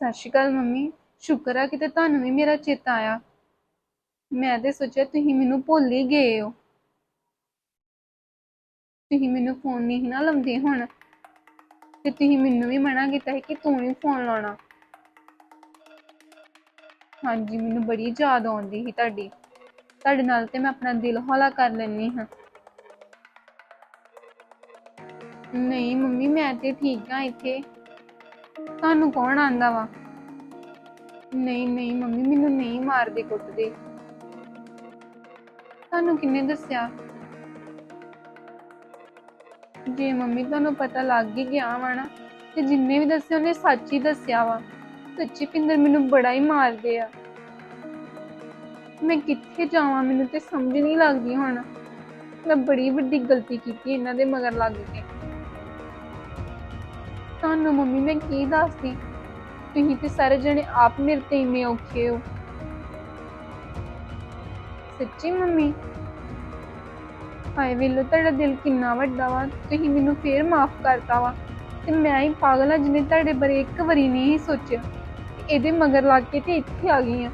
ਸਤਿ ਸ਼੍ਰੀ ਅਕਾਲ ਮੰਮੀ, ਸ਼ੁਕਰ ਆ ਕਿਤੇ ਤੁਹਾਨੂੰ ਵੀ ਮੇਰਾ ਚੇਤਾ ਆਇਆ। ਮੈਂ ਤੇ ਸੋਚਿਆ ਤੁਸੀਂ ਮੈਨੂੰ ਭੁੱਲ ਹੀ ਗਏ ਹੋ। ਤੁਸੀਂ ਮੈਨੂੰ ਫੋਨ ਨਹੀਂ ਨਾ ਲਾਉਂਦੇ ਹੁਣ। ਤੇ ਤੁਸੀਂ ਮੈਨੂੰ ਵੀ ਮਨਾ ਕੀਤਾ ਹੈ ਕਿ ਤੂੰ ਹੀ ਫੋਨ ਲਾਉਣਾ। ਹਾਂਜੀ, ਮੈਨੂੰ ਬੜੀ ਯਾਦ ਆਉਂਦੀ ਸੀ ਤੁਹਾਡੀ। ਤੁਹਾਡੇ ਨਾਲ ਤੇ ਮੈਂ ਆਪਣਾ ਦਿਲ ਹੌਲਾ ਕਰ ਲੈਂਦੀ ਹਾਂ। ਨਹੀਂ ਮੰਮੀ, ਮੈਂ ਤੇ ਠੀਕ ਹਾਂ ਇੱਥੇ। ਤੁਹਾਨੂੰ ਕੌਣ ਆਂਦਾ ਵਾ? ਨਹੀਂ ਨਹੀਂ, ਮੰਮੀ, ਮੈਨੂੰ ਨਹੀਂ ਮਾਰਦੇ ਕੁੱਟਦੇ। ਤੁਹਾਨੂੰ ਕਿੰਨੇ ਦੱਸਿਆ? ਜੇ ਮੰਮੀ ਤੁਹਾਨੂੰ ਪਤਾ ਲੱਗ ਹੀ ਗਿਆ ਵਾ ਨਾ, ਤੇ ਜਿੰਨੇ ਵੀ ਦੱਸਿਆ ਉਹਨੇ ਸੱਚ ਹੀ ਦੱਸਿਆ ਵਾ। ਸੱਚੀ ਪਿੰਦਰ ਮੈਨੂੰ ਬੜਾ ਹੀ ਮਾਰਦੇ ਆ। ਮੈਂ ਕਿੱਥੇ ਜਾਵਾਂ ਮੈਨੂੰ ਤੇ ਸਮਝ ਨਹੀਂ ਲੱਗਦੀ ਹੁਣ। ਮੈਂ ਬੜੀ ਵੱਡੀ ਗਲਤੀ ਕੀਤੀ ਇਹਨਾਂ ਦੇ ਮਗਰ ਲੱਗ ਕੇ। ਤੁਹਾਨੂੰ ਮੰਮੀ ਮੈਂ ਕੀ ਦੱਸਦੀ? ਤੁਸੀਂ ਤੇ ਸਾਰੇ ਜਣੇ ਆਪ ਮੇਰੇ ਤੇ ਇੰਨੇ ਔਖੇ ਹੋ। ਸੱਚੀ ਮੰਮੀ? ਹਾਏ ਵੇਲੋ, ਤੁਹਾਡਾ ਦਿਲ ਕਿੰਨਾ ਵੱਡਾ ਵਾ। ਤੁਸੀਂ ਮੈਨੂੰ ਫੇਰ ਮਾਫ ਕਰਤਾ ਵਾ। ਤੇ ਮੈਂ ਹੀ ਪਾਗਲ ਆ ਜਿਹਨੇ ਤੁਹਾਡੇ ਬਾਰੇ ਇੱਕ ਵਾਰੀ ਨਹੀਂ ਸੋਚਿਆ। ਇਹਦੇ ਮਗਰ ਲੱਗ ਕੇ ਤੇ ਇੱਥੇ ਆ ਗਈ ਆ।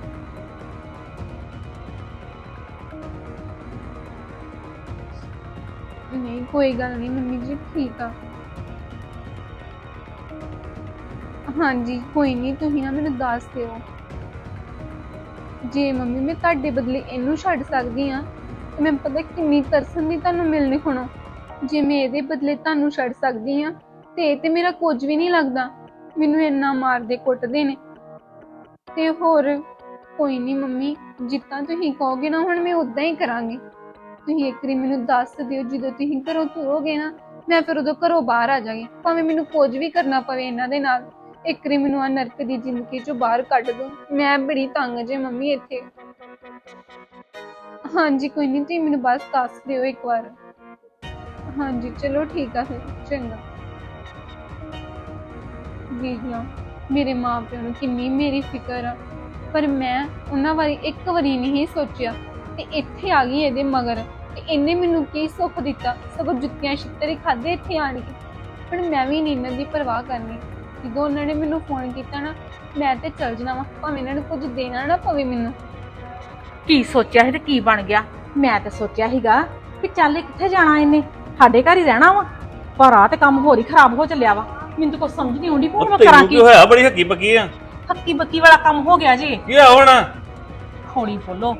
ਨਹੀਂ, ਕੋਈ ਗੱਲ ਨਹੀਂ ਮੰਮੀ ਜੀ, ਠੀਕ ਆ। ਹਾਂਜੀ, ਕੋਈ ਨਹੀਂ ਤੁਸੀਂ ਨਾ ਮੈਨੂੰ ਦੱਸ ਦਿਓ। ਜੇ ਮੰਮੀ ਮੈਂ ਤੁਹਾਡੇ ਬਦਲੇ ਇਹਨੂੰ ਛੱਡ ਸਕਦੀ ਆ ਤੇ ਮੈਂ ਪਤਾ ਕਿੰਨੀ ਤਰਸਨ ਦੀ ਤੁਹਾਨੂੰ ਮਿਲਣੀ ਹੋਣਾ। ਜੇ ਮੈਂ ਇਹਦੇ ਬਦਲੇ ਤੁਹਾਨੂੰ ਛੱਡ ਸਕਦੀ ਆ ਤੇ ਇਹ ਤੇ ਮੇਰਾ ਕੁਝ ਵੀ ਨਹੀਂ ਲੱਗਦਾ। ਮੈਨੂੰ ਇੰਨਾ ਮਾਰਦੇ ਕੁੱਟਦੇ ਨੇ। ਤੇ ਹੋਰ, ਕੋਈ ਨਹੀਂ ਮੰਮੀ, ਜਿੱਦਾਂ ਤੁਸੀਂ ਕਹੋਗੇ ਨਾ, ਹੁਣ ਮੈਂ ਉਦਾਂ ਹੀ ਕਰਾਂਗੀ। ਤੁਸੀਂ ਇੱਕ ਵਾਰੀ ਮੈਨੂੰ ਦੱਸ ਦਿਓ, ਜਦੋਂ ਤੁਸੀਂ ਘਰੋਂ ਤੁਰੋਗੇ ਨਾ, ਮੈਂ ਫਿਰ ਉਦੋਂ ਘਰੋਂ ਬਾਹਰ ਆ ਜਾਗੀ ਭਾਵੇਂ ਮੈਨੂੰ ਕੁਝ ਵੀ ਕਰਨਾ ਪਵੇ ਇਹਨਾਂ ਦੇ ਨਾਲ। ਇੱਕ ਵਾਰੀ ਮੈਨੂੰ ਆ ਨਰਕ ਦੀ ਜ਼ਿੰਦਗੀ ਚੋਂ ਬਾਹਰ ਕੱਢ ਦੋ ਮੈਂ ਬੜੀ ਤੰਗ ਜੇ ਮੰਮੀ ਇੱਥੇ। ਹਾਂਜੀ, ਕੋਈ ਨਹੀਂ ਤੁਸੀਂ ਮੈਨੂੰ ਬਸ ਦੱਸ ਦਿਓ ਇੱਕ ਵਾਰ। ਹਾਂਜੀ, ਚਲੋ ਠੀਕ ਆ ਫਿਰ, ਚੰਗਾ। ਵੇਖ ਲਾ ਮੇਰੇ ਮਾਪਿਆਂ ਨੂੰ ਕਿੰਨੀ ਮੇਰੀ ਫਿਕਰ ਆ। ਪਰ ਮੈਂ ਉਹਨਾਂ ਬਾਰੇ ਇੱਕ ਵਾਰੀ ਨਹੀਂ ਸੋਚਿਆ। ਤੇ ਇੱਥੇ ਆ ਗਈ ਇਹਦੇ ਮਗਰ। ਤੇ ਇਹਨੇ ਮੈਨੂੰ ਕੀ ਸੁੱਖ ਦਿੱਤਾ? ਸਗੋਂ ਜੁੱਤੀਆਂ ਛਿੱਤਰ ਹੀ ਖਾਦੇ ਇੱਥੇ ਆਣ ਕੇ। ਪਰ ਮੈਂ ਵੀ ਨਹੀਂ ਇਹਨਾਂ ਦੀ ਪਰਵਾਹ ਕਰਨੀ। ਜਦੋਂ ਉਹਨਾਂ ਨੇ ਮੈਨੂੰ ਫੋਨ ਕੀਤਾ ਨਾ ਮੈਂ ਤੇ ਚੱਲ ਜਾਣਾ ਵਾ ਭਾਵੇਂ ਇਹਨਾਂ ਨੂੰ ਕੁਝ ਦੇਣਾ ਨਾ ਪਵੇ ਮੈਨੂੰ। ਕੀ ਸੋਚਿਆ ਸੀ ਤੇ ਕੀ ਬਣ ਗਿਆ? ਮੈਂ ਤੇ ਸੋਚਿਆ ਸੀਗਾ ਕਿ ਚੱਲ ਇਹ ਕਿੱਥੇ ਜਾਣਾ ਇਹਨੇ? ਸਾਡੇ ਘਰ ਹੀ ਰਹਿਣਾ ਵਾ। ਪਰ ਆ ਤੇ ਕੰਮ ਹੋਰ ਹੀ ਖਰਾਬ ਹੋ ਚੱਲਿਆ ਵਾ। ਮੈਨੂੰ ਤਾਂ ਕੁਝ ਸਮਝ ਨਹੀਂ ਆਉਂਦੀ ਹੁਣ ਮੈਂ ਕਰਾਂ ਤੈਨੂੰ ਕੀ? ਕੀ ਹੋਇਆ? ਬੜੀ ਹੱਕੀ ਪੱਕੀ ਆ। ਹੱਕੀ ਬੱਕੀ ਵਾਲਾ ਕੰਮ ਹੋ ਗਿਆ ਜੀ। ਕੀ ਆ ਹੁਣ? ਹੌਲੀ ਬੋਲੋ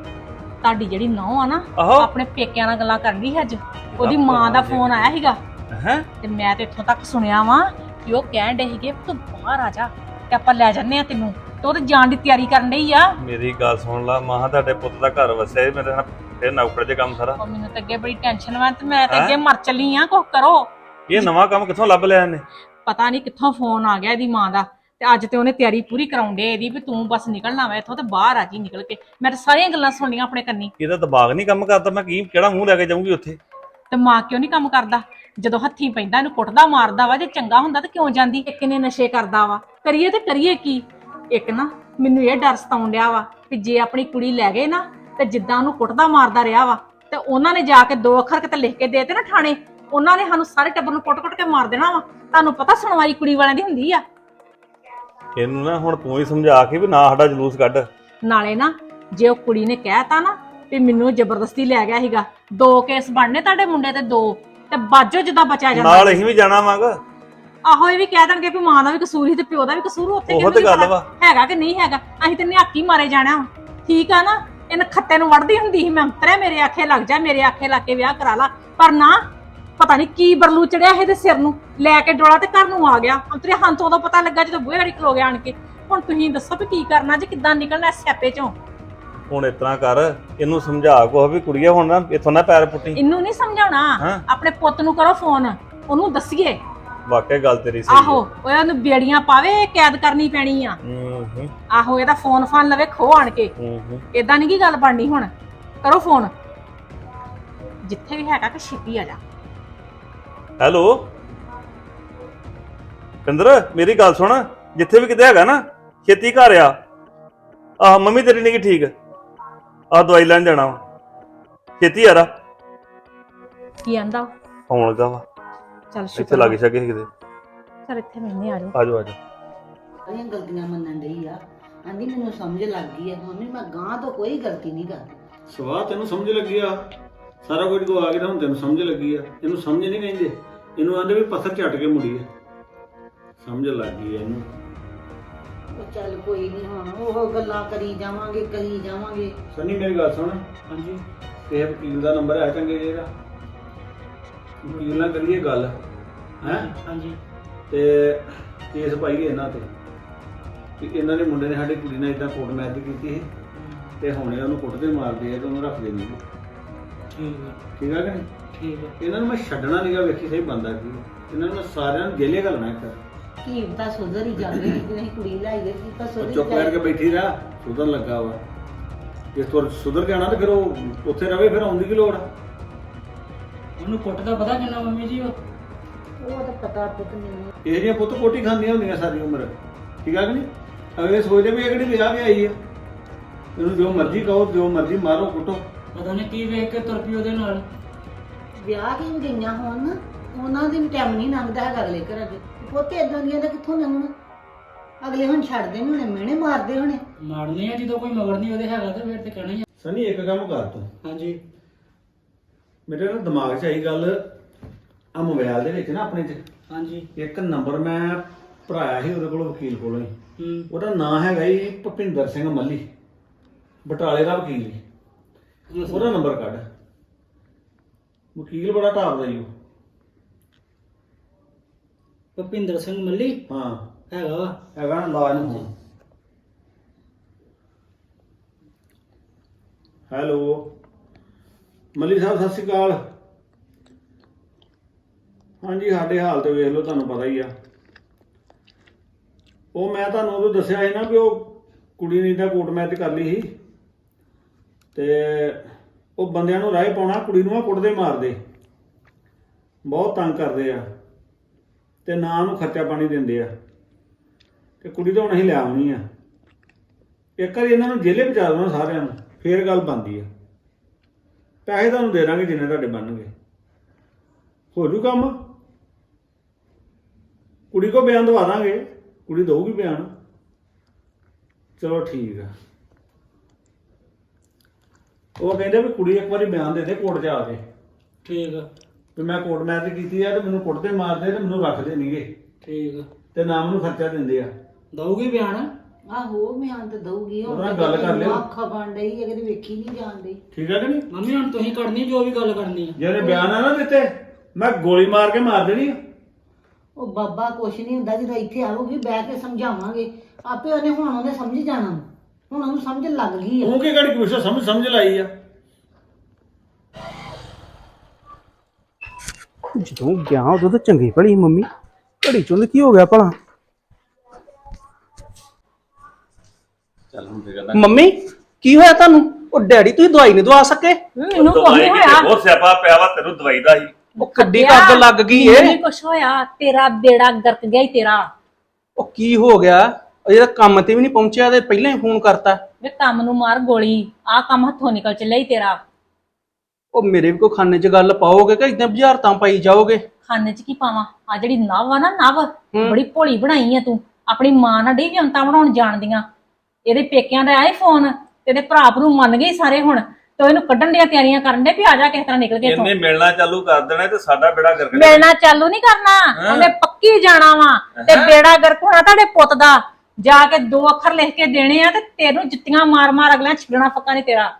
ਤੁਹਾਡੀ ਜਿਹੜੀ ਨੌ ਆ ਨਾ ਆਹੋ। ਆਪਣੇ ਪੇਕਿਆਂ ਨਾਲ ਗੱਲਾਂ ਕਰਨ ਦੀ ਅੱਜ। ਉਹਦੀ ਮਾਂ ਦਾ ਫੋਨ ਆਇਆ ਸੀਗਾ। ਹੈ? ਤੇ ਮੈਂ ਤੇ ਇੱਥੋਂ ਤੱਕ ਸੁਣਿਆ ਵਾਂ ਕਿ ਉਹ ਕਹਿਣ ਡੇ ਸੀਗੇ ਤੂੰ ਬਾਹਰ ਆ ਜਾ ਤੇ ਆਪਾਂ ਲੈ ਜੰਨੇ ਆ ਤੈਨੂੰ। ਤੇ ਉਹ ਤੇ ਜਾਣ ਦੀ ਤਿਆਰੀ ਕਰਨ ਡਈ ਆ। ਮੇਰੀ ਗੱਲ ਸੁਣ ਲਾ ਮਾਂ ਤੁਹਾਡੇ ਪੁੱਤ ਦਾ ਘਰ ਵਸਿਆ ਮੇਰੇ ਨਾਲ ਫੇਰ ਨੌਕਰ ਦੇ ਕੰਮ ਸਾਰਾ। ਉਹ ਮੈਨੂੰ ਤਾਂ ਅੱਗੇ ਬੜੀ ਟੈਨਸ਼ਨ ਵਾ ਤੇ ਮੈਂ ਤੇ ਹੈਂ? ਅੱਗੇ ਮਰ ਚੱਲੀ ਆ ਕੁਝ ਕਰੋ। ਇਹ ਨਵਾਂ ਕੰਮ ਕਿੱਥੋਂ ਲੱਭ ਲਿਆ ਇਹਨੇ? ਪਤਾ ਨਹੀਂ ਕਿੱਥੋਂ ਫੋਨ ਆ ਗਿਆ ਇਹਦੀ ਮਾਂ ਦਾ। ਤੇ ਅੱਜ ਤੇ ਉਹਨੇ ਤਿਆਰੀ ਪੂਰੀ ਕਰਾਉਂਦੇ ਇਹਦੀ ਵੀ ਤੂੰ ਬਸ ਨਿਕਲਣਾ ਵਾ ਇੱਥੋਂ ਤੇ ਬਾਹਰ ਆ ਜੀ ਨਿਕਲ ਕੇ। ਮੈਂ ਤਾਂ ਸਾਰੀਆਂ ਗੱਲਾਂ ਸੁਣੀਆਂ ਆਪਣੇ ਕੰਨੀ। ਇਹਦਾ ਦਿਮਾਗ ਨਹੀਂ ਕੰਮ ਕਰਦਾ ਮੈਂ ਕੀ ਕਿਹੜਾ ਮੂੰਹ ਲੈ ਕੇ ਜਾਊਂਗੀ ਉੱਥੇ? ਤੇ ਮਾਂ ਕਿਉਂ ਨਹੀਂ ਕੰਮ ਕਰਦਾ? ਜਦੋਂ ਹੱਥੀਂ ਪੈਂਦਾ ਇਹਨੂੰ ਕੁੱਟਦਾ ਮਾਰਦਾ ਵਾ ਜੇ ਚੰਗਾ ਹੁੰਦਾ ਤਾਂ ਕਿਉਂ ਜਾਂਦੀ? ਇੱਕ ਨੇ ਨਸ਼ੇ ਕਰਦਾ ਵਾ। ਕਰੀਏ ਤੇ ਕਰੀਏ ਕੀ? ਇੱਕ ਨਾ ਮੈਨੂੰ ਇਹ ਡਰ ਸਤਾਉਣ ਡਿਆ ਵਾ ਕਿ ਜੇ ਆਪਣੀ ਕੁੜੀ ਲੈ ਗਏ ਨਾ ਤੇ ਜਿੱਦਾਂ ਉਹਨੂੰ ਕੁੱਟਦਾ ਮਾਰਦਾ ਰਿਹਾ ਵਾ ਤੇ ਉਹਨਾਂ ਨੇ ਜਾ ਕੇ ਦੋ ਅੱਖਰ ਕਿਤੇ ਲਿਖ ਕੇ ਦੇ ਤੇ ਨਾ ਥਾਣੇ ਉਹਨਾਂ ਨੇ ਸਾਨੂੰ ਸਾਰੇ ਟੱਬਰ ਨੂੰ ਕੁੱਟ-ਕੁੱਟ ਕੇ ਮਾਰ ਦੇਣਾ ਵਾ। ਤੁਹਾਨੂੰ ਪਤਾ ਸੁਣਵਾਈ ਕੁੜੀ ਵਾਲਿਆਂ ਦੀ ਹੁੰਦੀ ਆ? ਇਹਨੂੰ ਨਾ ਹੁਣ ਤੂੰ ਹੀ ਸਮਝਾ ਕੇ ਵੀ ਨਾ ਸਾਡਾ ਜਲੂਸ ਕੱਢ। ਨਾਲੇ ਨਾ ਜੇ ਉਹ ਕੁੜੀ ਨੇ ਕਹਿਤਾ ਨਾ ਵੀ ਮੈਨੂੰ ਜ਼ਬਰਦਸਤੀ ਲੈ ਗਿਆ ਸੀਗਾ ਦੋ ਕੇਸ ਬਣਨੇ ਤੁਹਾਡੇ ਮੁੰਡੇ ਤੇ ਦੋ। ਤੇ ਬਾਜੋ ਜਿੱਦਾਂ ਬਚਿਆ ਜਾਂਦਾ ਨਾਲ ਅਸੀਂ ਵੀ ਜਾਣਾ ਵਾਂਗ। ਆਹੋ ਇਹ ਵੀ ਕਹਿ ਦੇਣਗੇ ਵੀ ਮਾਂ ਦਾ ਵੀ ਕਸੂਰ ਸੀ ਤੇ ਪਿਓ ਦਾ ਵੀ ਕਸੂਰ ਉੱਥੇ ਉਹ ਤੇ ਗੱਲ ਵਾ। ਹੈਗਾ ਕਿ ਨਹੀਂ ਹੈਗਾ? ਅਸੀਂ ਤੇ ਨਿਹਾਕੀ ਮਾਰੇ ਜਾਣਾ। ਠੀਕ ਆ ਨਾ? ਇਹਨ ਖੱਤੇ ਨੂੰ ਵੜਦੀ ਹੁੰਦੀ ਸੀ ਮੈਂ ਅੰਤਰੇ ਮੇਰੇ ਆਖੇ ਲੱਗ ਜਾ ਮੇਰੇ ਆਖੇ ਲੱਗ ਕੇ ਵਿਆਹ ਕਰਾ ਲਾ। ਪਰ ਨਾ ਪਤਾ ਨਹੀਂ ਕੀ ਬਰਲੂ ਚੜਿਆ ਇਹਦੇ ਸਿਰ ਨੂੰ। ਲੈ ਕੇ ਡੋਲਾ ਤੇ ਘਰ ਨੂੰ ਆ ਗਿਆ। ਅੰਤਰੇ ਹਾਂ ਤੋਂ ਉਦੋਂ ਪਤਾ ਲੱਗਾ ਜਦੋਂ ਬੂਹੇ ਘੜੀ ਖਲੋ ਗਿਆ ਆਣ ਕੇ। ਹੁਣ ਤੁਸੀਂ ਦੱਸੋ ਵੀ ਕੀ ਕਰਨਾ ਜੇ ਕਿੱਦਾਂ ਨਿਕਲਣਾ ਸਿਆਪੇ ਚੋਂ? ਹੁਣ ਇਤਨਾ ਕਰ ਇਹਨੂੰ ਸਮਝਾ ਕੋ ਵੀ ਕੁੜੀਏ ਹੁਣ ਨਾ ਇਥੋਂ ਨਾ ਪੈਰ ਪੁੱਟੀ। ਇਹਨੂੰ ਨਹੀਂ ਸਮਝਾਉਣਾ। ਹਾਂ। ਆਪਣੇ ਪੁੱਤ ਨੂੰ ਕਰੋ ਫੋਨ ਉਹਨੂੰ ਦੱਸੀਏ। ਵਾਕਿਆ ਗੱਲ ਤੇਰੀ ਸਹੀ ਆਹੋ ਉਹ ਇਹਨੂੰ ਬੇੜੀਆਂ ਪਾਵੇ ਕੈਦ ਕਰਨੀ ਪੈਣੀ ਆ। ਹੂੰ ਹੂੰ ਆਹੋ ਇਹਦਾ ਫੋਨ ਫਾਨ ਲਵੇ ਖੋ ਆਣ ਕੇ। ਹੂੰ ਹੂੰ ਇਦਾਂ ਨਹੀਂ ਕੀ ਗੱਲ ਬਣਨੀ ਹੁਣ? ਕਰੋ ਫੋਨ। ਜਿੱਥੇ ਵੀ ਹੈਗਾ ਕਿ ਛੇਤੀ ਆ ਜਾ। ਹੈਲੋ? ਪਿੰਦਰ ਮੇਰੀ ਗੱਲ ਸੁਣ। ਜਿੱਥੇ ਵੀ ਕਿਤੇ ਹੈਗਾ ਨਾ ਛੇਤੀ ਘਰ ਆ। ਆਹ ਮੰਮੀ ਤੇਰੀ ਨਹੀਂ ਠੀਕ। ਆਹ ਦਵਾਈ ਲੈਣ ਜਾਣਾ ਵਾ। ਛੇਤੀ ਆ ਰਾ। ਕੀ ਆਂਦਾ? ਆਉਣ ਲੱਗਾ ਵਾ। ਚੱਲ ਇੱਥੇ ਸ਼ੁਕਰ ਲੱਗ ਸਕੇ ਕਿਤੇ ਚੱਲ ਇੱਥੇ ਮੈਨੇ ਆ ਜਾਓ ਆਜੋ ਆਜੋ। ਸਾਰੀਆਂ ਗਲਤੀਆਂ ਮੰਨਣ ਡਈ ਆ। ਆਂਦੀ ਮੈਨੂੰ ਸਮਝ ਲੱਗ ਗਈ ਆ। ਮੰਮੀ ਮੈਂ ਗਾਂ ਤੋਂ ਕੋਈ ਗਲਤੀ ਨਹੀਂ ਕਰਦੀ। ਸਵਾਹ ਤੈਨੂੰ ਸਮਝ ਲੱਗੀ ਆ। ਸਾਰਾ ਕੁਝ ਕੋ ਆ ਗਿਆ ਹੁਣ ਤੈਨੂੰ ਸਮਝ ਲੱਗੀ ਆ। ਇਹਨੂੰ ਸਮਝ ਨਹੀਂ ਕਹਿੰਦੇ। ਇਹਨੂੰ ਆਂਦੇ ਵੀ ਪੱਥਰ ਝਟ ਕੇ ਮੁੜੀ ਆ ਸਮਝ ਲੱਗ ਗਈ ਆ ਇਹਨੂੰ। ਉਹ ਚੱਲ ਕੋਈ ਨਹੀਂ ਹੁਣ ਉਹ ਗੱਲਾਂ ਕਰੀ ਜਾਵਾਂਗੇ ਕਰੀ ਜਾਵਾਂਗੇ। ਸਨੀ ਮੇਰੀ ਗੱਲ ਸੁਣ। ਹਾਂਜੀ। ਤੇ ਵਕੀਲ ਦਾ ਨੰਬਰ ਹੈ ਚੰਗੇ ਜਿਹੇ ਵਕੀਲ ਨਾਲ ਕਰੀਏ ਗੱਲ ਹੈ? ਹਾਂਜੀ। ਤੇ ਕੇਸ ਪਾਈਏ ਇਹਨਾਂ ਤੇ। ਕਿ ਇਹਨਾਂ ਦੇ ਮੁੰਡੇ ਨੇ ਸਾਡੀ ਕੁੜੀ ਨਾਲ ਇਦਾਂ ਕੋਟ ਮੈਚ ਕੀਤੀ ਸੀ ਤੇ ਹੁਣੇ ਉਹਨੂੰ ਕੁੱਟਦੇ ਮਾਰਦੇ ਆ ਤੇ ਉਹਨੂੰ ਰੱਖਦੇ ਨਹੀਂ ਠੀਕ ਹੈ ਠੀਕ ਆ ਕਿ ਨਹੀਂ? ਠੀਕ ਹੈ ਇਹਨਾਂ ਨੂੰ ਮੈਂ ਛੱਡਣਾ ਨਹੀਂਗਾ ਵੇਖੀ ਸਹੀ ਬੰਦਾ ਕੀ। ਇਹਨਾਂ ਨੂੰ ਮੈਂ ਸਾਰਿਆਂ ਨੂੰ ਜੇਲੇ ਘਲਣਾ ਇੱਕ। ਕੀ ਪਤਾ ਸੁਧਰ ਹੀ ਜਾਵੇ ਕਿ ਨਹੀਂ ਕੁੜੀ ਲਾਈਏ ਕੀ ਪਤਾ ਉਹ ਸੁਧਰ ਚੁੱਪ ਕਰਕੇ ਬੈਠੀ ਰਹਿ ਸੁਧਰ ਲੱਗਾ ਵਾ। ਜੇ ਤੁਰ ਸੁਧਰ ਜਾਣਾ ਤੇ ਫਿਰ ਉਹ ਉੱਥੇ ਰਵੇ ਫਿਰ ਆਉਂਦੀ ਕੀ ਲੋੜ ਆ? ਉਹਨੂੰ ਕੁੱਟ ਦਾ ਪਤਾ ਕਿੰਨਾ ਮੰਮੀ ਜੀ ਉਹ? ਉਹ ਤਾਂ ਪਤਾ ਪੁੱਤ ਮੈਨੂੰ ਇਹ ਜਿਹੀਆਂ ਪੁੱਤ ਕੋਟੀ ਖਾਂਦੀਆਂ ਹੁੰਦੀਆਂ ਸਾਰੀ ਉਮਰ। ਠੀਕ ਆ ਕਿ ਨਹੀਂ? ਅਗਲੇ ਸੋਚਦੇ ਵੀ ਇਹ ਕਿਹੜੀ ਵਿਆਹ ਕੇ ਆਈ ਆ। ਇਹਨੂੰ ਜੋ ਮਰਜ਼ੀ ਕਹੋ ਜੋ ਮਰਜ਼ੀ ਮਾਰੋ ਕੁੱਟੋ। ਪਤਾ ਨਹੀਂ ਕੀ ਵੇਖ ਕੇ ਤੁਰ ਪਈ ਉਹਦੇ ਨਾਲ। ਵਿਆਹ ਗਈਆਂ ਹੋਣ? ਉਹਨਾਂ ਦੀ ਵੀ ਟਾਈਮ ਨਹੀਂ ਲੰਘਦਾ ਹੈਗਾ ਅਗਲੇ ਘਰਾਂ 'ਚ। ਪੋਤੇ ਇਦਾਂ ਦੀਆਂ ਦਾ ਕਿੱਥੋਂ ਲੰਘਣਾ ਅਗਲੇ ਹੁਣ ਛੱਡਦੇ ਨਹੀਂ ਹੋਣੇ ਮਿਹਣੇ ਮਾਰਦੇ ਹੋਣੇ। ਮਾਰਨੀ ਆ ਜਦੋਂ ਕੋਈ ਮਗਰ ਨਹੀਂ ਉਹਦੇ ਹੈਗਾ ਤੇ ਫਿਰ ਤੇ ਕਹਿਣਾ ਹੀ ਆ। ਸਨੀ ਇੱਕ ਕੰਮ ਕਰ ਤੂੰ। ਹਾਂਜੀ। ਮੇਰੇ ਨਾ ਦਿਮਾਗ 'ਚ ਆਈ ਗੱਲ ਆ ਮੋਬਾਈਲ ਦੇ ਵਿੱਚ ਨਾ ਆਪਣੇ 'ਚ। ਹਾਂਜੀ। ਇੱਕ ਨੰਬਰ ਮੈਂ ਭਰਾਇਆ ਸੀ ਉਹਦੇ ਕੋਲ ਵਕੀਲ ਕੋਲੋਂ ਹੀ। ਹੂੰ। ਉਹਦਾ ਨਾਂ ਹੈਗਾ ਜੀ ਭੁਪਿੰਦਰ ਸਿੰਘ ਮੱਲੀ। ਬਟਾਲੇ ਦਾ ਵਕੀਲ ਜੀ। ਉਹਦਾ ਨੰਬਰ ਕੱਢ। ਵਕੀਲ ਬੜਾ ਢਾਬਦਾ ਜੀ ਉਹ। ਭੁਪਿੰਦਰ ਸਿੰਘ ਮੱਲੀ? ਹਾਂ। ਹੈਗਾ ਵਾ। ਹੈਗਾ ਨਾ ਲਾ ਇਹਨੂੰ ਫੋਨ ਹੈਲੋ। ਮੱਲੀ ਸਾਹਿਬ ਸਤਿ ਸ਼੍ਰੀ ਅਕਾਲ। ਹਾਂਜੀ ਸਾਡੇ ਹਾਲ ਤੇ ਵੇਖ ਲਓ ਤੁਹਾਨੂੰ ਪਤਾ ਹੀ ਆ। ਉਹ ਮੈਂ ਤੁਹਾਨੂੰ ਉਦੋਂ ਦੱਸਿਆ ਸੀ ਨਾ ਵੀ ਉਹ ਕੁੜੀ ਨੇ ਤਾਂ ਕੋਟ ਮੈਚ ਕਰ ਲਈ ਸੀ। ਤੇ ਉਹ ਬੰਦਿਆਂ ਨੂੰ ਰਾਹ ਪਾਉਣਾ ਕੁੜੀ ਨੂੰ ਆ ਕੁੱਟਦੇ ਮਾਰਦੇ। ਬਹੁਤ ਤੰਗ ਕਰਦੇ ਆ। ਤੇ ਨਾ ਉਹਨੂੰ ਖਰਚਾ ਪਾਣੀ ਦਿੰਦੇ ਆ। ਤੇ ਕੁੜੀ ਤਾਂ ਹੁਣ ਅਸੀਂ ਲੈ ਆਉਣੀ ਆ। ਇੱਕ ਵਾਰੀ ਇਹਨਾਂ ਨੂੰ ਜੇਲੇ ਪਹੁੰਚਾ ਦੇਣਾ ਸਾਰਿਆਂ ਨੂੰ, ਫੇਰ ਗੱਲ ਬਣਦੀ ਆ। ਪੈਸੇ ਤੁਹਾਨੂੰ ਦੇ ਦਾਂਗੇ ਜਿੰਨੇ ਤੁਹਾਡੇ ਬਣਨਗੇ। ਹੋ ਜੂ ਕੰਮ। ਕੁੜੀ ਕੋ ਬਿਆਨ ਦਵਾ ਦਾਂਗੇ, ਕੁੜੀ ਦਊਗੀ ਬਿਆਨ। ਚਲੋ ਠੀਕ ਆ। ਉਹ ਕਹਿੰਦੇ ਵੀ ਕੁੜੀ ਇੱਕ ਵਾਰੀ ਬਿਆਨ ਦੇ ਦੇ ਕੋਰਟ 'ਚ ਆ ਕੇ। ਠੀਕ ਆ। ਵੀ ਮੈਂ ਕੋਰਟ ਮੈਚ ਕੀਤੀ ਆ ਤੇ ਮੈਨੂੰ ਕੁੱਟਦੇ ਮਾਰਦੇ ਤੇ ਮੈਨੂੰ ਰੱਖਦੇ ਨਹੀਂਗੇ ਠੀਕ ਆ। ਤੇ ਨਾ ਮੈਨੂੰ ਖਰਚਾ ਦਿੰਦੇ ਆ। ਦਊਗੀ ਬਿਆਨ? ਆਹੋ ਮਿਆਨ ਤੇ ਦਊਗੀ। ਉਹਦੇ ਨਾਲ ਗੱਲ ਕਰ ਲਿਓ। ਅੱਖਾਂ ਬਣ ਡਈ ਹੈ ਕਿਤੇ ਵੇਖੀ ਨਹੀਂ ਜਾਣ ਡਈ ਠੀਕ ਆ ਕਿ ਨਹੀਂ? ਮੰਮੀ ਹੁਣ ਤੁਸੀਂ ਕਰਨੀ ਜੋ ਵੀ ਗੱਲ ਕਰਨੀ ਆ। ਜੇ ਉਹਨੇ ਬਿਆਨ ਆ ਨਾ ਦਿੱਤੇ ਮੈਂ ਗੋਲੀ ਮਾਰ ਕੇ ਮਾਰ ਦੇਣੀ ਆ। ਉਹ ਬਾਬਾ ਕੁਛ ਨਹੀਂ ਹੁੰਦਾ ਜਦੋਂ ਇੱਥੇ ਆਊਗੀ ਬਹਿ ਕੇ ਸਮਝਾਵਾਂਗੇ। ਆਪੇ ਉਹਨੇ ਹੁਣ ਉਹਨੇ ਸਮਝ ਜਾਣਾ। ਹੁਣ ਉਹਨੂੰ ਸਮਝ ਲੱਗ ਗਈ ਆ। ਉਹ ਕੀ ਗੜੀ ਕੁਛ ਸਮਝ ਸਮਝ ਲਾਈ ਆ। ਜਦੋਂ ਗਿਆ ਉਦੋਂ ਤਾਂ ਚੰਗੀ ਭਲੀ ਮੰਮੀ। ਘੜੀ ਚੋਂ ਤੇ ਕੀ ਹੋ ਗਿਆ ਭਲਾ? ਚੱਲ ਹੁਣ ਮੰਮੀ ਕੀ ਹੋਇਆ ਤੁਹਾਨੂੰ? ਉਹ ਡੈਡੀ ਤੁਸੀਂ ਦਵਾਈ ਨਹੀਂ ਦਵਾ ਸਕੇ? ਮੈਨੂੰ ਕੁਝ ਦਵਾਈ ਨਹੀਂ ਕਿਤੇ ਹੋਇਆ। ਬਹੁਤ ਸਿਆਪਾ ਪਿਆ ਵਾ ਤੈਨੂੰ ਦਵਾਈ ਦਾ ਹੀ। ਉਹ ਕੱਡੀ ਕੱਗ ਲੱਗ ਗਈ ਏ। ਨਹੀਂ ਕੁਝ ਹੋਇਆ। ਤੇਰਾ ਬੇੜਾ ਗਰਕ ਗਿਆ ਹੀ ਤੇਰਾ। ਉਹ ਕੀ ਹੋ ਗਿਆ? ਉਹ ਜਿਹੜਾ ਕੰਮ ਤੇ ਵੀ ਨਹੀਂ ਪਹੁੰਚਿਆ ਤੇ ਪਹਿਲਾਂ ਹੀ ਫੋਨ ਕਰਤਾ। ਵੇ ਕੰਮ ਨੂੰ ਮਾਰ ਗੋਲੀ। ਆ ਕੰਮ ਹੱਥੋਂ ਨਿਕਲ ਚੱਲਿਆ ਹੀ ਤੇਰਾ। ਉਹ ਮੇਰੇ ਵੀ ਕੋ ਖਾਨੇ 'ਚ ਗੱਲ ਪਾਓਗੇ ਕਿ ਇਦਾਂ ਬੁਝਾਰਤਾਂ ਪਾਈ ਜਾਓਗੇ? ਖਾਨੇ 'ਚ ਕੀ ਪਾਵਾਂ? ਆ ਜਿਹੜੀ ਨਵ ਆ ਨਾ ਨਵ ਬੜੀ ਭੋਲੀ ਬਣਾਈ ਆ ਤੂੰ। ਆਪਣੀ ਮਾਂ ਨਾਲ ਡੀ ਵਿਅੰਤਾ ਬਣਾਉਣ ਜਾਣਦੀਆਂ ਇਹਦੇ ਪੇਕਿਆਂ ਦਾ ਆਏ ਫੋਨ ਤੇ ਇਹਦੇ ਭਰਾ ਨੂੰ ਮੰਨ ਗਏ ਸਾਰੇ ਹੁਣ। ਤੇ ਇਹਨੂੰ ਕੱਢਣ ਦੀਆਂ ਤਿਆਰੀਆਂ ਕਰਨ ਦੇ ਵੀ ਆ ਜਾ ਕਿਸ ਤਰ੍ਹਾਂ ਨਿਕਲ ਕੇ ਇੱਥੋਂ। ਇਹਨੇ ਮਿਲਣਾ ਚਾਲੂ ਕਰ ਦੇਣਾ ਤੇ ਸਾਡਾ ਬੇੜਾ ਗਰਕ ਮਿਲਣਾ ਚਾਲੂ ਨਹੀਂ ਕਰਨਾ। ਉਹਨੇ ਪੱਕੀ ਜਾਣਾ ਵਾ। ਤੇ ਬੇੜਾ ਗਰਕ ਹੋਣਾ ਤੁਹਾਡੇ ਪੁੱਤ ਦਾ। ਜਾ ਕੇ ਦੋ ਅੱਖਰ ਲਿਖ ਕੇ ਦੇਣੇ ਆ ਤੇ ਤੈਨੂੰ ਜੁੱਤੀਆਂ ਮਾਰ ਮਾਰ ਅਗਲਾ ਛਿੜਣਾ ਪੱਕਾ ਨਹੀਂ ਤੇਰਾ।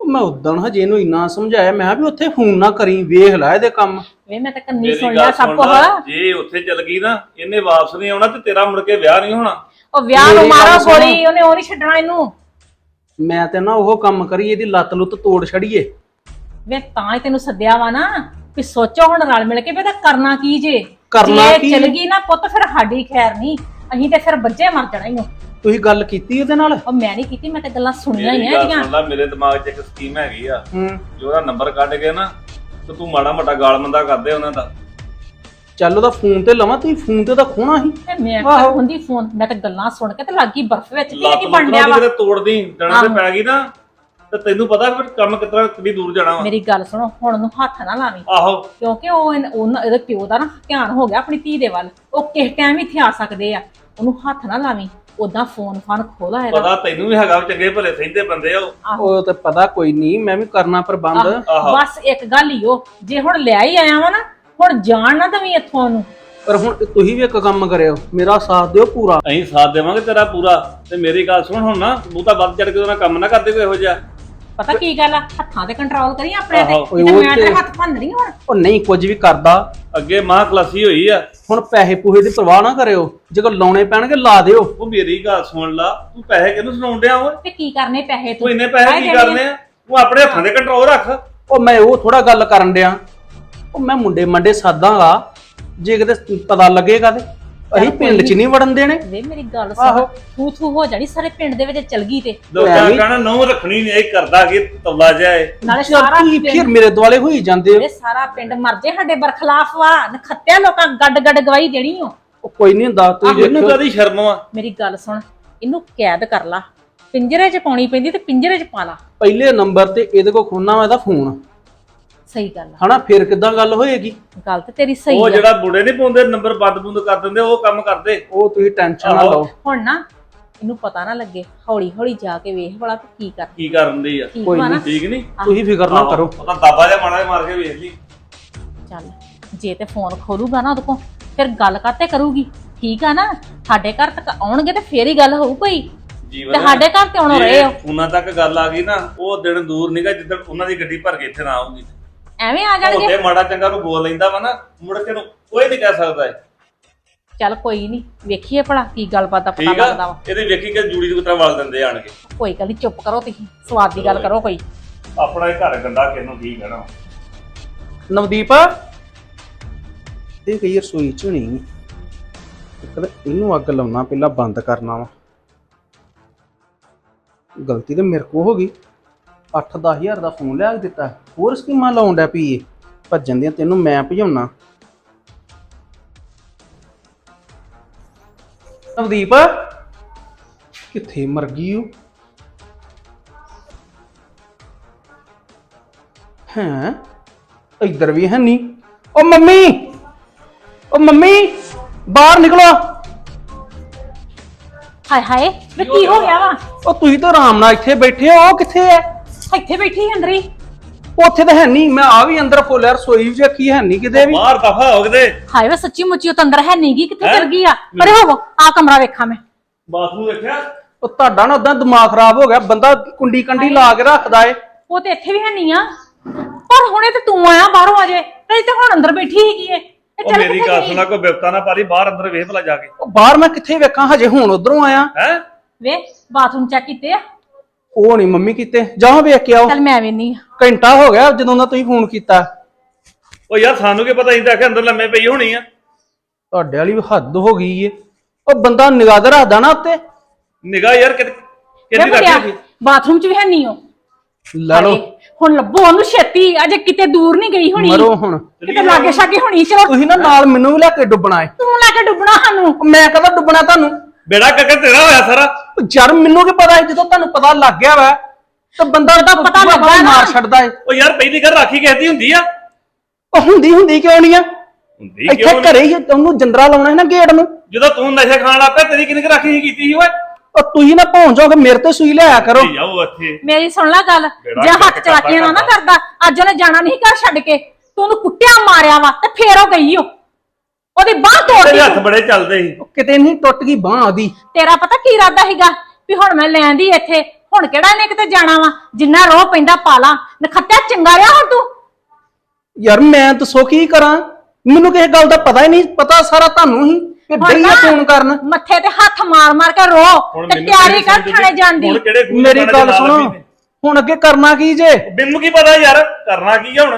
ਮੈਂ ਉਦੋਂ ਹਜੇ ਇਹਨੂੰ ਇੰਨਾ ਸਮਝਾਇਆ ਮੈਂ ਕਿਹਾ ਵੀ ਉੱਥੇ ਫੋਨ ਨਾ ਕਰੀ ਵੇਖ ਲੈ ਇਹਦੇ ਕੰਮ। ਵੇ ਮੈਂ ਤਾਂ ਕੰਨੀ ਮੇਰੀ ਸੁਣ ਲਿਆ ਗੱਲ ਸਭ ਸੁਣ ਕੁਝ ਲਾ, ਜੇ ਉੱਥੇ ਚਲ ਗਈ ਨਾ ਇਹਨੇ ਵਾਪਸ ਨਹੀਂ ਆਉਣਾ ਤੇ ਤੇਰਾ ਮੁੜ ਕੇ ਵਿਆਹ ਨਹੀਂ ਹੋਣਾ। ਉਹ ਵਿਆਹ ਨੂੰ ਮੇਰੀ ਗੱਲ ਮਾਰੋ ਸੁਣੋ। ਗੋਲੀ ਉਹਨੇ ਉਹ ਨਹੀਂ ਛੱਡਣਾ ਇਹਨੂੰ। ਮੈਂ ਤੇ ਨਾ ਉਹ ਕੰਮ ਕਰੀ ਇਹਦੀ ਲੱਤ ਲੁੱਤ ਤੋੜ ਛੜੀਏ ਵੇ ਤਾਂ ਹੀ ਤੈਨੂੰ ਸੱਦਿਆ ਵਾ ਨਾ ਵੀ ਸੋਚੋ ਹੁਣ ਰਲ ਮਿਲ ਕੇ ਵੀ ਇਹਦਾ ਕਰਨਾ ਕੀ ਜੇ। ਕਰਨਾ ਜੇ ਕੀ? ਚਲ ਗਈ ਨਾ ਪੁੱਤ ਫਿਰ ਸਾਡੀ ਖੈਰ ਨਹੀਂ। ਅਸੀਂ ਤੇ ਫਿਰ ਬੱਜੇ ਮਰ ਜਾਣਾ ਇਹਨੂੰ ਤੁਸੀਂ ਗੱਲ ਕੀਤੀ ਇਹਦੇ ਨਾਲ? ਉਹ ਮੈਂ ਨਹੀਂ ਕੀਤੀ ਮੈਂ ਤੇ ਗੱਲਾਂ ਸੁਣੀਆਂ ਹੀ ਮੇਰੀ ਆ ਗੱਲ ਇਹਦੀਆਂ ਸੁਣ ਲਾ ਮੇਰੇ ਦਿਮਾਗ 'ਚ ਇੱਕ ਸਕੀਮ ਹੈਗੀ ਆ। ਹੂੰ। ਜੇ ਉਹਦਾ ਨੰਬਰ ਕੱਢ ਕੇ ਨਾ ਤੇ ਤੂੰ ਮਾੜਾ ਮੋਟਾ ਗਾਲ ਮੰਦਾ ਕਰਦੇ ਉਹਨਾਂ ਦਾ। ਚੱਲ ਉਹਦਾ ਫੋਨ ਤੇ ਲਵਾਂ ਤੁਸੀਂ ਫੋਨ ਤੇ ਤਾਂ ਖੋਣਾ ਸੀ। ਤੇ ਮੈਂ ਆਹੋ। ਤਾਂ ਹੁੰਦੀ ਫੋਨ ਮੈਂ ਤਾਂ ਗੱਲਾਂ ਸੁਣ ਕੇ ਤੇ ਲੱਗੀ ਬਰਫ਼ ਵਿੱਚ। ਕੀ ਲੱਤ ਕੀ ਬਣ ਲੁੱਟਾਂ ਵਾ? ਕਿਤੇ ਤੋੜਦੀ ਡਣਾ ਤੇ ਆਹੋ। ਪੈ ਗਈ ਨਾ ਤੇ ਤੈਨੂੰ ਪਤਾ ਫਿਰ ਕੰਮ ਕਿਤਨਾ ਕਿੰਨੀ ਦੂਰ ਜਾਣਾ ਵਾ। ਮੇਰੀ ਗੱਲ ਸੁਣੋ ਹੁਣ ਉਹਨੂੰ ਹੱਥ ਨਾ ਲਾਵੀਂ। ਆਹੋ। ਕਿਉਂਕਿ ਉਹ ਇਨ- ਉਹਨਾਂ- ਇਹਦੇ ਪਿਓ ਦਾ ਨਾ ਧਿਆਨ ਹੋ ਗਿਆ ਆਪਣੀ ਧੀ ਦੇ ਵੱਲ। ਉਹ ਕਿਸ ਟਾਈਮ ਇੱਥੇ ਆ ਸਕਦੇ ਆ? ਉਹਨੂੰ ਹੱਥ ਨਾ ਲਾਵੀਂ। ਉਦਾਂ ਫੋਨ ਫਾਨ ਖੋਲਾ ਇਹਦਾ। ਪਤਾ ਤੈਨੂੰ ਵੀ ਹੈਗਾ ਚੰਗੇ ਭਲੇ ਸਹਿੰਦੇ ਬੰਦੇ ਆ ਉਹ। ਉਹ ਤੇ ਪਤਾ ਕੋਈ ਨਹੀਂ ਮੈਂ ਵੀ ਕਰਨਾ ਪ੍ਰਬੰਧ। ਆਹੋ। ਬਸ ਇੱਕ ਗੱਲ ਹੀ ਉਹ ਜੇ ਹੁਣ ਲਿਆ ਹੀ ਆਇਆ ਵਾ ਨਾ ਹੁਣ ਜਾਣ ਨਾ ਦਵੀਂ ਇੱਥੋਂ ਉਹਨੂੰ। ਪਰ ਹੁਣ ਤੁਸੀਂ ਵੀ ਇੱਕ ਕੰਮ ਕਰਿਓ ਮੇਰਾ ਸਾਥ ਦਿਓ ਪੂਰਾ। ਅਸੀਂ ਸਾਥ ਦੇਵਾਂਗੇ ਤੇਰਾ ਪੂਰਾ ਤੇ ਮੇਰੀ ਗੱਲ ਸੁਣ ਹੁਣ ਨਾ ਬਹੁਤਾ ਵੱਧ ਚੜ ਕੇ ਉਹਨਾਂ ਕੰਮ ਨਾ ਕਰਦੇ ਕੋਈ ਇਹੋ ਜਿਹਾ। ਪਤਾ ਕੀ ਗੱਲ ਆ? ਹੱਥਾਂ ਤੇ ਕੰਟਰੋਲ ਕਰੀ ਆਪਣੇ ਤੇ ਆਹੋ। ਨਹੀਂ ਤਾਂ ਉਹ ਮੈਂ ਤੇ- ਹੱਥ ਭੰਨਣੀ ਹੁਣ। ਉਹ ਨਹੀਂ ਕੁਝ ਵੀ ਕਰਦਾ। ਅੱਗੇ ਮਾਂ ਕਲਾਸੀ ਹੋਈ ਆ। ਹੁਣ ਪੈਸੇ ਪੂਹੇ ਦੀ ਪਰਵਾਹ ਨਾ ਕਰਿਓ। ਜੇ ਕੋ ਲਾਉਣੇ ਪੈਣਗੇ ਲਾ ਦਿਓ। ਉਹ ਮੇਰੀ ਗੱਲ ਸੁਣ ਲਾ। ਤੂੰ ਪੈਸੇ ਕਿਹਨੂੰ ਸੁਣਾਉਣ ਡਿਆ ਓਏ? ਤੇ ਕੀ ਕਰਨੇ ਪੈਸੇ ਤੂੰ? ਇੰਨੇ ਪੈਸੇ ਕੀ ਕਰਨੇ ਆ? ਤੂੰ ਆਪਣੇ ਹੱਥਾਂ ਦੇ ਕੰਟਰੋਲ ਰੱਖ। ਉਹ ਮੈਂ ਉਹ ਥੋੜਾ ਗੱਲ ਕਰਨ ਡਿਆ। ਉਹ ਮੈਂ ਮੁੰਡੇ ਮੰਡੇ ਸਾਦਾਂਗਾ। ਜੇ ਕਿਤੇ ਪਤਾ ਲੱਗੇਗਾ ਤੇ। ਅਸੀਂ ਪਿੰਡ 'ਚ ਨਹੀਂ ਵੜਨ ਦੇਣੇ। ਵੇ ਮੇਰੀ ਗੱਲ ਆਹੋ। ਸੁਣ ਥੂ ਥੂ ਹੋ ਜਾਣੀ ਸਾਰੇ ਪਿੰਡ ਦੇ ਵਿੱਚ ਚਲ ਗਈ ਤੇ। ਲੋਕਾਂ ਕਹਣਾ ਨਹੁੰ ਰੱਖਣੀ ਨਹੀਂ ਇਹ ਕਰਦਾ ਕਿ ਤੌਲਾ ਜਾਏ ਨਾਲੇ ਸਾਰਾ ਤੁਸੀਂ ਪਿੰਡ ਫਿਰ ਮੇਰੇ ਦੁਆਲੇ ਹੋਈ ਜਾਂਦੇ ਹੋ। ਇਹ ਸਾਰਾ ਪਿੰਡ ਮਰ ਜੇ ਸਾਡੇ ਬਰਖਲਾਫ ਵਾ। ਨਖੱਤਿਆ ਲੋਕਾਂ ਗੱਡ ਗੱਡ ਗਵਾਹੀ ਦੇਣੀ ਓ। ਉਹ ਕੋਈ ਨਹੀਂ ਹੁੰਦਾ ਤੁਸੀਂ ਇਹਨੂੰ ਦੇਖੋ ਕਦੀ ਸ਼ਰਮ ਆ ਮੇਰੀ ਗੱਲ ਸੁਣ ਇਹਨੂੰ ਕੈਦ ਕਰ ਲਾ। ਪਿੰਜਰੇ 'ਚ ਪਾਉਣੀ ਪੈਂਦੀ ਤੇ ਪਿੰਜਰੇ 'ਚ ਪਾ ਲਾ। ਪਹਿਲੇ ਨੰਬਰ ਤੇ ਇਹਦੇ ਕੋ ਖੋਨਾ ਵਾ ਇਹਦਾ ਫੋਨ। ਸਹੀ ਗੱਲ ਆ। ਹਨਾ ਫਿਰ ਕਿੱਦਾਂ ਗੱਲ ਹੋਏਗੀ? ਗੱਲ ਤੇ ਤੇਰੀ ਸਹੀ ਉਹ ਆ। ਜਿਹੜਾ ਬੁੜੇ ਨਹੀਂ ਪਾਉਂਦੇ ਨੰਬਰ ਬੰਦ ਬੁੰਦ ਕਰ ਦਿੰਦੇ ਉਹ ਕੰਮ ਕਰਦੇ। ਉਹ ਤੁਸੀਂ ਟੈਨਸ਼ਨ ਨਾ ਆਹੋ। ਲਓ। ਹੁਣ ਨਾ ਇਹਨੂੰ ਪਤਾ ਨਾ ਲੱਗੇ ਹੌਲੀ ਹੌਲੀ ਜਾ ਕੇ ਵੇਖ ਭਲਾ ਤੂੰ ਕੀ ਕਰ। ਕੀ ਕਰਨ ਦੀ ਆ? ਠੀਕ ਕੋਈ ਵਾ ਨਾ। ਠੀਕ ਨਹੀਂ ਤੁਸੀਂ ਫਿਕਰ ਨਾ ਕਰੋ। ਉਹਦਾ ਦਾਬਾ ਜਿਹਾ ਮਾੜਾ ਜਿਹਾ ਮਾਰ ਕੇ ਵੇਖ ਲਈ। ਚੱਲ ਜੇ ਤੇ ਫੋਨ ਖੋਲੂਗਾ ਨਾ ਉਹਦੇ ਕੋਲ ਫਿਰ ਗੱਲ ਕਾਤੇ ਕਰੂਗੀ? ਠੀਕ ਆ ਨਾ? ਸਾਡੇ ਘਰ ਤੱਕ ਆਉਣਗੇ ਤੇ ਫੇਰ ਹੀ ਗੱਲ ਹੋਊ ਕੋਈ। ਜੀਵਨ ਤੇ ਸਾਡੇ ਘਰ ਤੇ ਆਉਣੋਂ ਰਹੇ ਹੋ। ਉਹਨਾਂ ਤੱਕ ਗੱਲ ਆ ਗਈ ਨਾ ਉਹ ਦਿਨ ਦੂਰ ਨਹੀਂਗਾ ਜਿੱਦਣ ਉਹਨਾਂ ਦੀ ਗੱਡੀ ਭਰ ਕੇ ਇੱਥੇ ਨਾ ਆਊਗੀ। ਐਵੇਂ ਆ ਜਾਣਗੇ। ਉਹਦੇ ਮਾੜਾ ਚੰਗਾ ਨੂੰ ਬੋਲ ਲੈਂਦਾ ਵਾ ਨਾ ਮੁੜ ਕੇ ਨੂੰ ਕੋਈ ਨਹੀਂ ਕਹਿ ਸਕਦਾ ਇਹ। ਚੱਲ ਕੋਈ ਨਹੀਂ ਵੇਖੀਏ ਭਲਾ ਕੀ ਗੱਲਬਾਤ ਦਾ ਪਤਾ ਠੀਕ ਆ? ਲੱਗਦਾ ਵਾ। ਇਹਦੇ ਵੇਖੀ ਕਿ ਜੂੜੀ ਦੀ ਤਰ੍ਹਾਂ ਵਲ ਦਿੰਦੇ ਆਣ ਕੇ ਕੋਈ ਗੱਲ ਨੀ ਚੁੱਪ ਕਰੋ ਤੁਸੀਂ ਸਵਾਦ ਦੀ ਗੱਲ ਕਰੋ ਕੋਈ। ਆਪਣਾ ਹੀ ਘਰ ਗੰਦਾ ਕਿਸ ਨੂੰ ਕੀ ਕਹਿਣਾ? ਨਵਦੀਪ ਇਹ ਕਈ ਰਸੋਈ ਚ ਨਹੀਂ। ਕਦੇ ਇਹਨੂੰ ਅੱਗ ਲਾਉਣਾ ਪਹਿਲਾਂ ਬੰਦ ਕਰਨਾ ਵਾ। ਗਲਤੀ ਤੇ ਮੇਰੇ ਕੋ ਹੋ ਗਈ। 8-10 ਹਜ਼ਾਰ ਦਾ ਫੋਨ ਲਿਆ ਕੇ ਦਿੱਤਾ। ਹੋਰ ਸਕੀਮਾਂ ਲਾਉਣ ਡਿਆ ਪਈਏ ਭੱਜਣ ਦੀਆਂ ਤੈਨੂੰ ਮੈਂ ਭਜਾਉਣਾ। ਨਵਦੀਪ ਕਿੱਥੇ ਮਰ ਗਈ ਉਹ ਹੈਂ? ਇੱਧਰ ਵੀ ਹੈ ਨਹੀਂ। ਓ ਮੰਮੀ! ਓ ਮੰਮੀ! ਬਾਹਰ ਨਿਕਲੋ। ਹਾਏ ਹਾਏ ਵੇ ਕੀ ਹੋ ਗਿਆ ਵਾ? ਓ ਤੁਸੀਂ ਤਾਂ ਆਰਾਮ ਨਾਲ ਇੱਥੇ ਬੈਠੇ ਹੋ ਉਹ ਕਿੱਥੇ ਐ ਇੱਥੇ ਬੈਠੀ ਅੰਦਰੀ ਉੱਥੇ ਤਾਂ ਹੈ ਨਹੀਂ ਮੈਂ ਆ ਵੀ ਅੰਦਰ ਫੋਲਿਆ ਰਸੋਈ ਵਿੱਚ ਕੀ ਹੈ ਨਹੀਂ ਕਿਤੇ ਵੀ। ਬਾਹਰ ਦਫਾ ਹੋ ਗਏ ਹਾਏ ਵੇ ਸੱਚੀ ਮੁੱਚੀ ਉਹ ਤਾਂ ਅੰਦਰ ਹੈ ਨਹੀਂਗੀ ਕਿੱਥੇ ਹੈਂ? ਚਲ ਗਈ ਆ? ਪਰੇ ਹੋਵੋ ਆ ਕਮਰਾ ਵੇਖਾਂ ਮੈਂ। ਬਾਥਰੂਮ ਵੇਖਿਆ? ਉਹ ਤੁਹਾਡਾ ਨਾ ਉਦਾਂ ਦਿਮਾਗ ਖਰਾਬ ਹੋ ਗਿਆ ਬੰਦਾ ਕੁੰਡੀ ਕੰਡੀ ਲਾ ਕੇ ਰੱਖਦਾ ਏ। ਉਹ ਤੇ ਇੱਥੇ ਵੀ ਹੈ ਨਹੀਂ ਆ। ਪਰ ਹੁਣੇ ਤੇ ਤੂੰ ਆਇਆ ਬਾਹਰੋਂ ਅਜੇ ਤੇ ਤੇ ਹੁਣ ਅੰਦਰ ਬੈਠੀ ਹੈਗੀ ਏ। ਇਹ ਉਹ ਚੱਲ ਮੇਰੀ ਕਿੱਥੇ ਗੱਲ ਗਈ? ਸੁਣਾ ਕੋਈ ਬਿਪਤਾ ਨਾ ਪਾਰੀ ਬਾਹਰ ਅੰਦਰ ਵੇਖ ਭਲਾ ਜਾ ਕੇ। ਉਹ ਬਾਹਰ ਮੈਂ ਕਿੱਥੇ ਵੇਖਾਂ ਹਜੇ ਹੁਣ ਉਧਰੋਂ ਆਇਆ। ਹੈ? ਵੇ ਬਾਥਰੂਮ ਚੈੱਕ ਕੀਤੇ ਆ? ਉਹ ਨਹੀਂ ਮੰਮੀ ਕਿਤੇ। ਜਾਓ ਵੇਖ ਕੇ ਆਓ। ਚੱਲ ਮੈਂ ਵੇਨੀ ਆ। ਘੰਟਾ ਹੋ ਗਿਆ ਜਦੋਂ ਦਾ ਤੁਸੀਂ ਫੋਨ ਕੀਤਾ। ਉਹ ਯਾਰ ਸਾਨੂੰ ਕੀ ਪਤਾ ਇੰਦਾ ਕਿ ਅੰਦਰ ਲੰਮੇ ਪਈ ਹੋਣੀ ਆ। ਤੁਹਾਡੇ ਵਾਲੀ ਵੀ ਹੱਦ ਹੋ ਗਈ ਏ। ਉਹ ਬੰਦਾ ਨਿਗਾਹ ਰੱਖਦਾ ਨਾ ਉੱਤੇ। ਨਿਗਾਹ ਯਾਰ ਕਿ ਵੇ ਕਿੰਨੀ ਮੁੰਡਿਆ, ਰੱਖੀ ਬਾਥਰੂਮ ਚ ਵੀ ਹੈ ਨਹੀਂ ਉਹ। ਲੈ ਲਓ। ਹੁਣ ਲੱਭੋ ਉਹਨੂੰ ਛੇਤੀ ਅਜੇ ਕਿਤੇ ਦੂਰ ਨਹੀਂ ਗਈ ਹੋਣੀ। ਮਰੋ ਹੁਣ। ਕਿਤੇ ਲਾਗੇ ਛਾਗੇ ਹੋਣੀ ਚਲੋ ਤੁਸੀਂ ਨਾ ਨਾਲ ਮੈਨੂੰ ਵੀ ਲੈ ਕੇ ਡੁੱਬਣਾ ਏ। ਤੂੰ ਲੈ ਕੇ ਡੁੱਬਣਾ ਸਾਨੂੰ। ਮੈਂ ਕਹਦਾ ਡੁੱਬਣਾ ਤੁਹਾਨੂੰ। ਬੇੜਾ ਕੱਕੇ ਤੇਰਾ ਹੋਇਆ ਸਾਰਾ। ਯਾਰ ਮੈਨੂੰ ਕੀ ਪਤਾ ਹੈ ਜਦੋਂ ਤੁਹਾਨੂੰ ਪਤਾ ਲੱਗ ਗਿਆ ਵਾ ਤਾਂ ਬੰਦਾ ਜਦੋਂ ਪਤਾ ਲੱਗਾ ਨਾ। ਮਾਰ ਛੱਡਦਾ ਏ। ਉਹ ਯਾਰ ਪਹਿਲੀ ਘਰ ਰਾਖੀ ਕਿਸੇ ਦੀ ਹੁੰਦੀ ਆ। ਉਹ ਹੁੰਦੀ ਹੁੰਦੀ ਕਿਉਂ ਨਹੀਂ ਆ? ਹੁੰਦੀ ਇੱਥੇ ਕਿਉਂ ਨੀ? ਘਰੇ ਹੀ ਉਹਨੂੰ ਜੰਦਰਾ ਲਾਉਣਾ ਹੈ ਨਾ ਗੇਟ ਨੂੰ। ਜਦੋਂ ਤੂੰ ਨਸ਼ਾ ਖਾਣ ਲੱਗ ਪਿਆ ਤੇਰੀ ਕਿੰਨੀ ਕੁ ਰਾਖੀ ਕੀਤੀ ਸੀ ਓਏ? ਉਹ ਤੁਸੀਂ ਨਾ ਪਹੁੰਚ ਜਾਓਗੇ ਮੇਰੇ ਤੇ ਸੂਈ ਲਿਆਇਆ ਕਰੋ। ਨਹੀਂ ਜਾਓ ਇੱਥੇ ਮੇਰੀ ਸੁਣ ਲੈ ਗੱਲ ਬੇੜਾ ਜੇ ਹੱਥ ਚਲਾਕੀਆਂ ਨਾ ਨਾ ਕਰਦਾ। ਕਰਦਾ ਅੱਜ ਉਹਨੇ ਜਾਣਾ ਨਹੀਂ ਘਰ ਛੱਡ ਕੇ ਤੂੰ ਉਹਨੂੰ ਕੁੱਟਿਆ ਮਾਰਿਆ ਵਾ ਤੇ ਫੇਰ ਉਹ ਗਈ ਓ। ਉਹਦੀ ਬਾਹ ਤੋੜਦੀ ਤੇਰੇ ਹੱਥ। ਬੜੇ ਚੱਲਦੇ ਸੀ। ਉਹ ਕਿਤੇ ਨਹੀਂ ਟੁੱਟ ਗਈ ਬਾਹ ਉਹਦੀ। ਤੇਰਾ ਪਤਾ ਕੀ ਇਰਾਦਾ ਸੀਗਾ? ਵੀ ਹੁਣ ਮੈਂ ਲੈਂਦੀ ਇੱਥੇ। ਹੁਣ ਕਿਹੜਾ ਇਹਨੇ ਕਿਤੇ ਜਾਣਾ ਵਾ? ਜਿੰਨਾ ਰੋਹ ਪੈਂਦਾ ਪਾਲਾ। ਨਖੱਤਿਆ ਚੰਗਾ ਰਿਹਾ ਹੁਣ ਤੂੰ। ਯਾਰ ਮੈਂ ਦੱਸੋ ਕੀ ਕਰਾਂ। ਮੈਨੂੰ ਕਿਸੇ ਗੱਲ ਦਾ ਪਤਾ ਹੀ ਨਹੀਂ। ਪਤਾ ਸਾਰਾ ਤੁਹਾਨੂੰ ਹੀ ਕਿ ਹੁਣ ਨਾ ਫੋਨ ਕਰਨ। ਮੱਥੇ ਤੇ ਹੱਥ ਮਾਰ ਮਾਰ ਕੇ ਰੋ। ਹੁਣ ਤੇ ਮੈਨੂੰ ਤਿਆਰੀ ਕਿਹੜੀ ਕਰ ਸਮਝ ਥਾਣੇ ਜਾਣ ਦੀ ਹੁਣ ਕਿਹੜੇ ਖੂਹ ਚ ਮੇਰੀ ਗੱਲ ਸੁਣੋ। ਲੱਭੀ ਨੇ? ਹੁਣ ਅੱਗੇ ਕਰਨਾ ਕੀ ਜੇ? ਮੈਨੂੰ ਕੀ ਪਤਾ ਯਾਰ? ਕਰਨਾ ਕੀ ਆ ਹੁਣ?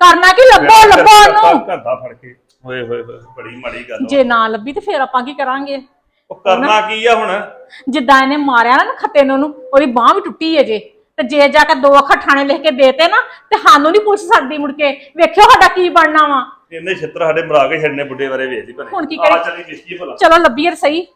ਕਰਨਾ ਕੀ? ਲੱਭੋ ਲੱਭੋ ਉਹਨੂੰ। ਘਰ ਦਾ ਫੜ ਕੇ। ਹੋਏ ਹੋਏ ਹੋਏ ਬੜੀ ਮਾੜੀ ਗੱਲ ਵਾ। ਜੇ ਨਾ ਲੱਭੀ ਤੇ ਫੇਰ ਆਪਾਂ ਕੀ ਕਰਾਂਗੇ? ਉਹ ਕਰਨਾ ਕੀ ਆ ਹੁਣ? ਜਿੱਦਾਂ ਇਹਨੇ ਮਾਰਿਆ ਨਾ ਖੱਤੇ ਨੂੰ ਉਹਨੂੰ ਉਹਦੀ ਬਾਹ ਵੀ ਟੁੱਟੀ ਹੈ ਜੇ। ਤੇ ਜੇ ਜਾ ਕੇ ਦੋ ਅੱਖਰ ਥਾਣੇ ਲਿਖ ਕੇ ਦੇਤੇ ਨਾ ਤੇ ਸਾਨੂੰ ਨਹੀਂ ਪੁੱਛ ਸਕਦੀ ਮੁੜ ਕੇ। ਵੇਖਿਓ ਸਾਡਾ ਕੀ ਬਣਨਾ ਵਾ। ਇਹਨੇ ਛਿੱਤਰ ਸਾਡੇ ਮਰਾ ਕੇ ਛੱਡਨੇ ਬੁੱਢੇ ਬਾਰੇ ਵੇਚਦੀ ਭਲੇ। ਹੁਣ ਕੀ ਆ ਕਰੇ? ਚੱਲੀ ਜਿਸਕੀ ਭਲਾ। ਚਲੋ ਲੱਭੀਏ ਤਾਂ ਸਹੀ।